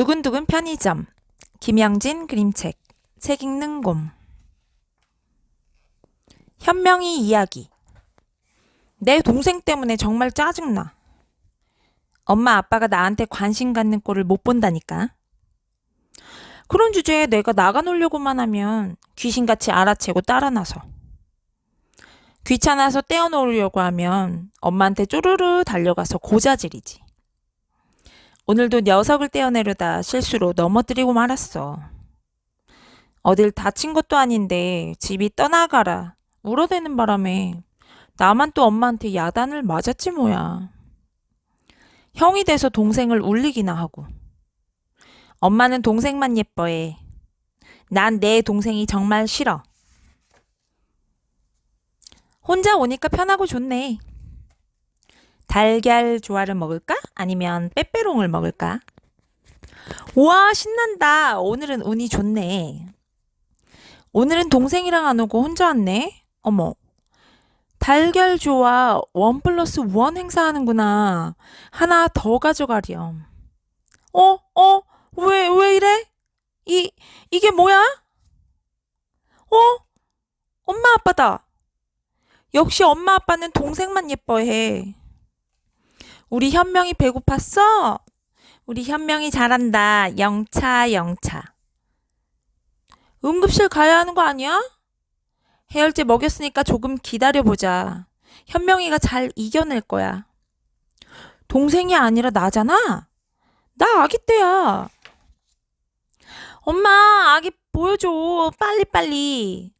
두근두근 편의점 김영진 그림책 책 읽는 곰 현명이 이야기 내 동생 때문에 정말 짜증나. 엄마 아빠가 나한테 관심 갖는 꼴을 못 본다니까. 그런 주제에 내가 나가 놀려고만 하면 귀신같이 알아채고 따라 나서. 귀찮아서 떼어놓으려고 하면 엄마한테 쪼르르 달려가서 고자질이지. 오늘도 녀석을 떼어내려다 실수로 넘어뜨리고 말았어. 어딜 다친 것도 아닌데 집이 떠나가라 울어대는 바람에 나만 또 엄마한테 야단을 맞았지 뭐야. 형이 돼서 동생을 울리기나 하고. 엄마는 동생만 예뻐해. 난 내 동생이 정말 싫어. 혼자 오니까 편하고 좋네. 달걀 조화를 먹을까? 아니면 빼빼롱을 먹을까? 우와, 신난다. 오늘은 운이 좋네. 오늘은 동생이랑 안 오고 혼자 왔네. 어머. 달걀 조화 원 플러스 원 행사하는구나. 하나 더 가져가렴. 어? 어? 왜, 왜 이래? 이, 이게 뭐야? 어? 엄마 아빠다. 역시 엄마 아빠는 동생만 예뻐해. 우리 현명이 배고팠어? 우리 현명이 잘한다. 영차, 영차. 응급실 가야 하는 거 아니야? 해열제 먹였으니까 조금 기다려보자. 현명이가 잘 이겨낼 거야. 동생이 아니라 나잖아? 나 아기 때야. 엄마, 아기 보여줘. 빨리빨리.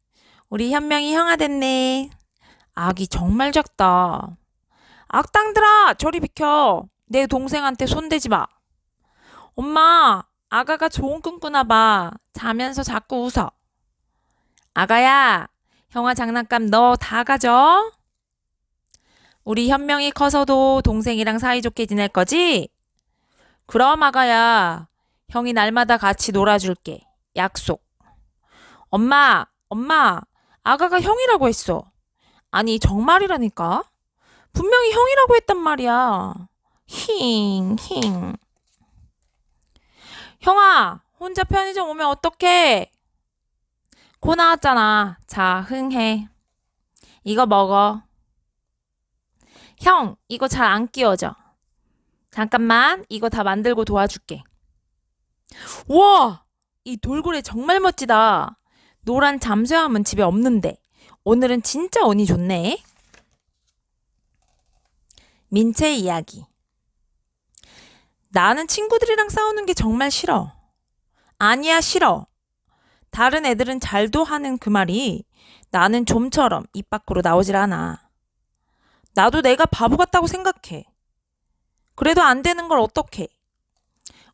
우리 현명이 형아 됐네. 아기 정말 작다. 악당들아, 저리 비켜. 내 동생한테 손대지 마. 엄마, 아가가 좋은 꿈 꾸나 봐. 자면서 자꾸 웃어. 아가야, 형아 장난감 너 다 가져? 우리 현명이 커서도 동생이랑 사이좋게 지낼 거지? 그럼 아가야, 형이 날마다 같이 놀아줄게. 약속. 엄마, 엄마, 아가가 형이라고 했어. 아니, 정말이라니까? 분명히 형이라고 했단 말이야. 힝, 힝. 형아, 혼자 편의점 오면 어떡해? 코 나왔잖아. 자, 흥해. 이거 먹어. 형, 이거 잘 안 끼워져. 잠깐만, 이거 다 만들고 도와줄게. 우와! 이 돌고래 정말 멋지다. 노란 잠수함은 집에 없는데. 오늘은 진짜 운이 좋네. 민채 이야기. 나는 친구들이랑 싸우는 게 정말 싫어. 아니야, 싫어. 다른 애들은 잘도 하는 그 말이 나는 좀처럼 입 밖으로 나오질 않아. 나도 내가 바보 같다고 생각해. 그래도 안 되는 걸 어떡해.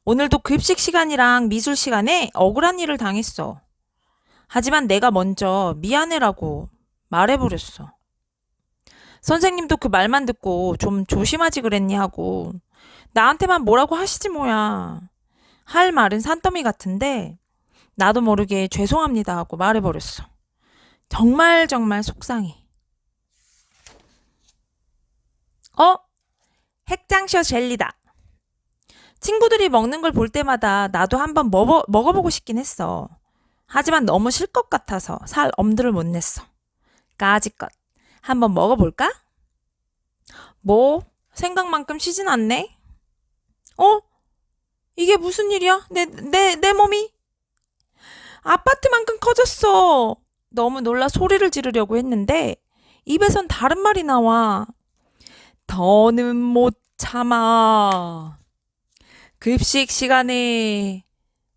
오늘도 급식 시간이랑 미술 시간에 억울한 일을 당했어. 하지만 내가 먼저 미안해라고 말해버렸어. 선생님도 그 말만 듣고 좀 조심하지 그랬니 하고 나한테만 뭐라고 하시지 뭐야. 할 말은 산더미 같은데 나도 모르게 죄송합니다 하고 말해버렸어. 정말 정말 속상해. 어? 핵장셔 젤리다. 친구들이 먹는 걸 볼 때마다 나도 한번 먹어, 먹어보고 싶긴 했어. 하지만 너무 실것 같아서 살 엄두를 못 냈어. 까짓것. 한번 먹어볼까? 뭐, 생각만큼 쉬진 않네? 어? 이게 무슨 일이야? 내, 내, 내 몸이? 아파트만큼 커졌어. 너무 놀라 소리를 지르려고 했는데, 입에선 다른 말이 나와. 더는 못 참아. 급식 시간에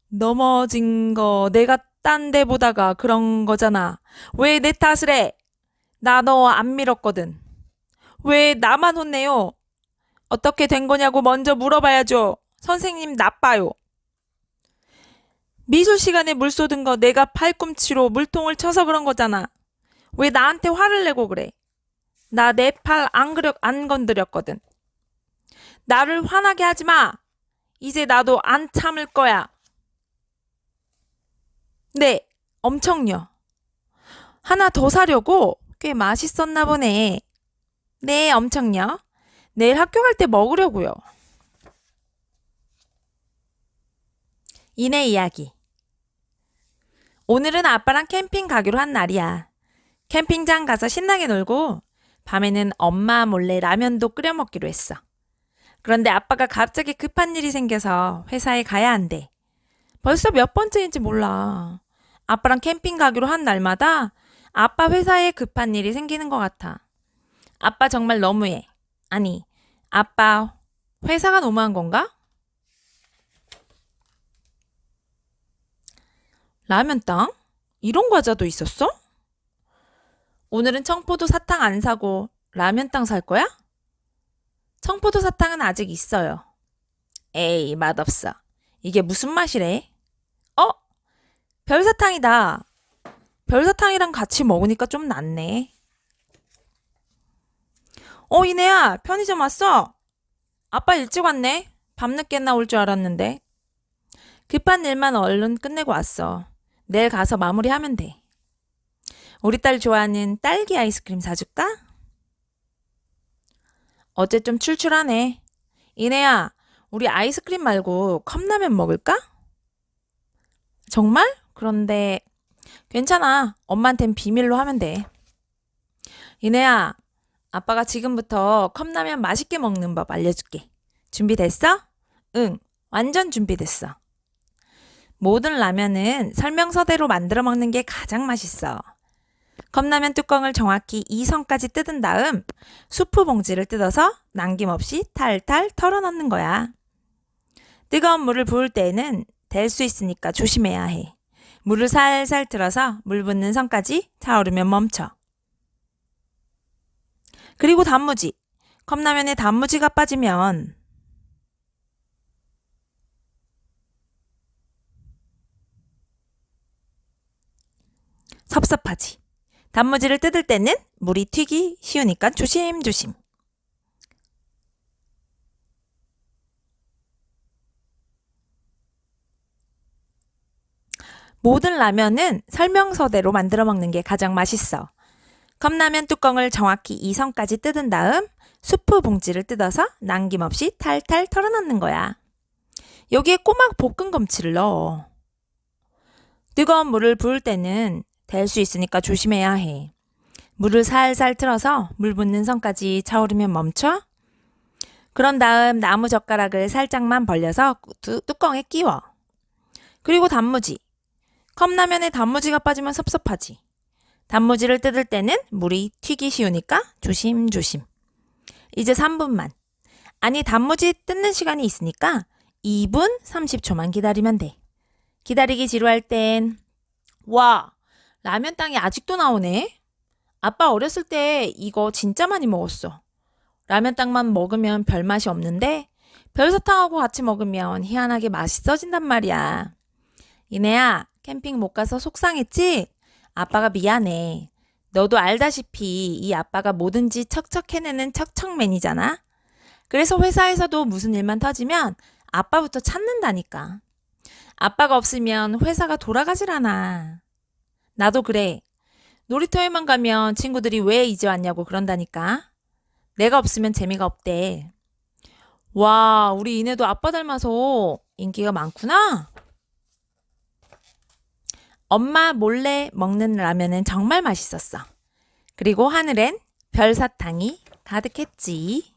넘어진 거 내가 딴 데 보다가 그런 거잖아. 왜 내 탓을 해? 나 너 안 밀었거든. 왜 나만 혼내요? 어떻게 된 거냐고 먼저 물어봐야죠. 선생님 나빠요. 미술 시간에 물 쏟은 거 내가 팔꿈치로 물통을 쳐서 그런 거잖아. 왜 나한테 화를 내고 그래? 나 내 팔 안 그려 안 건드렸거든. 나를 화나게 하지 마. 이제 나도 안 참을 거야. 네, 엄청요. 하나 더 사려고 꽤 맛있었나 보네. 네, 엄청요. 내일 학교 갈 때 먹으려고요. 이내 이야기. 오늘은 아빠랑 캠핑 가기로 한 날이야. 캠핑장 가서 신나게 놀고 밤에는 엄마 몰래 라면도 끓여 먹기로 했어. 그런데 아빠가 갑자기 급한 일이 생겨서 회사에 가야 한대. 벌써 몇 번째인지 몰라. 아빠랑 캠핑 가기로 한 날마다 아빠 회사에 급한 일이 생기는 것 같아. 아빠 정말 너무해. 아니, 아빠 회사가 너무한 건가? 라면 땅? 이런 과자도 있었어? 오늘은 청포도 사탕 안 사고 라면 땅 살 거야? 청포도 사탕은 아직 있어요. 에이, 맛없어. 이게 무슨 맛이래? 어? 별사탕이다. 별사탕이랑 같이 먹으니까 좀 낫네. 어, 이내야, 편의점 왔어? 아빠 일찍 왔네. 밤늦게 나 올 줄 알았는데. 급한 일만 얼른 끝내고 왔어. 내일 가서 마무리하면 돼. 우리 딸 좋아하는 딸기 아이스크림 사줄까? 어제 좀 출출하네. 이내야, 우리 아이스크림 말고 컵라면 먹을까? 정말? 그런데 괜찮아. 엄마한텐 비밀로 하면 돼. 이내야, 아빠가 지금부터 컵라면 맛있게 먹는 법 알려줄게. 준비됐어? 응, 완전 준비됐어. 모든 라면은 설명서대로 만들어 먹는 게 가장 맛있어. 컵라면 뚜껑을 정확히 2선까지 뜯은 다음 수프 봉지를 뜯어서 남김없이 탈탈 털어 넣는 거야. 뜨거운 물을 부을 때에는 될 수 있으니까 조심해야 해. 물을 살살 틀어서 물 붓는 선까지 차오르면 멈춰. 그리고 단무지. 컵라면에 단무지가 빠지면 섭섭하지. 단무지를 뜯을 때는 물이 튀기 쉬우니까 조심조심. 모든 라면은 설명서대로 만들어 먹는 게 가장 맛있어. 컵라면 뚜껑을 정확히 2선까지 뜯은 다음 수프 봉지를 뜯어서 남김없이 탈탈 털어넣는 거야. 여기에 꼬막 볶은 검치를 넣어. 뜨거운 물을 부을 때는 될 수 있으니까 조심해야 해. 물을 살살 틀어서 물 붓는 선까지 차오르면 멈춰. 그런 다음 나무 젓가락을 살짝만 벌려서 뚜, 뚜껑에 끼워. 그리고 단무지. 컵라면에 단무지가 빠지면 섭섭하지. 단무지를 뜯을 때는 물이 튀기 쉬우니까 조심조심. 이제 3분만. 아니, 단무지 뜯는 시간이 있으니까 2분 30초만 기다리면 돼. 기다리기 지루할 땐, 와, 라면 땅이 아직도 나오네? 아빠 어렸을 때 이거 진짜 많이 먹었어. 라면 땅만 먹으면 별 맛이 없는데, 별사탕하고 같이 먹으면 희한하게 맛있어진단 말이야. 이내야, 캠핑 못 가서 속상했지? 아빠가 미안해. 너도 알다시피 이 아빠가 뭐든지 척척 해내는 척척맨이잖아. 그래서 회사에서도 무슨 일만 터지면 아빠부터 찾는다니까. 아빠가 없으면 회사가 돌아가질 않아. 나도 그래. 놀이터에만 가면 친구들이 왜 이제 왔냐고 그런다니까. 내가 없으면 재미가 없대. 와, 우리 이내도 아빠 닮아서 인기가 많구나. 엄마 몰래 먹는 라면은 정말 맛있었어. 그리고 하늘엔 별사탕이 가득했지.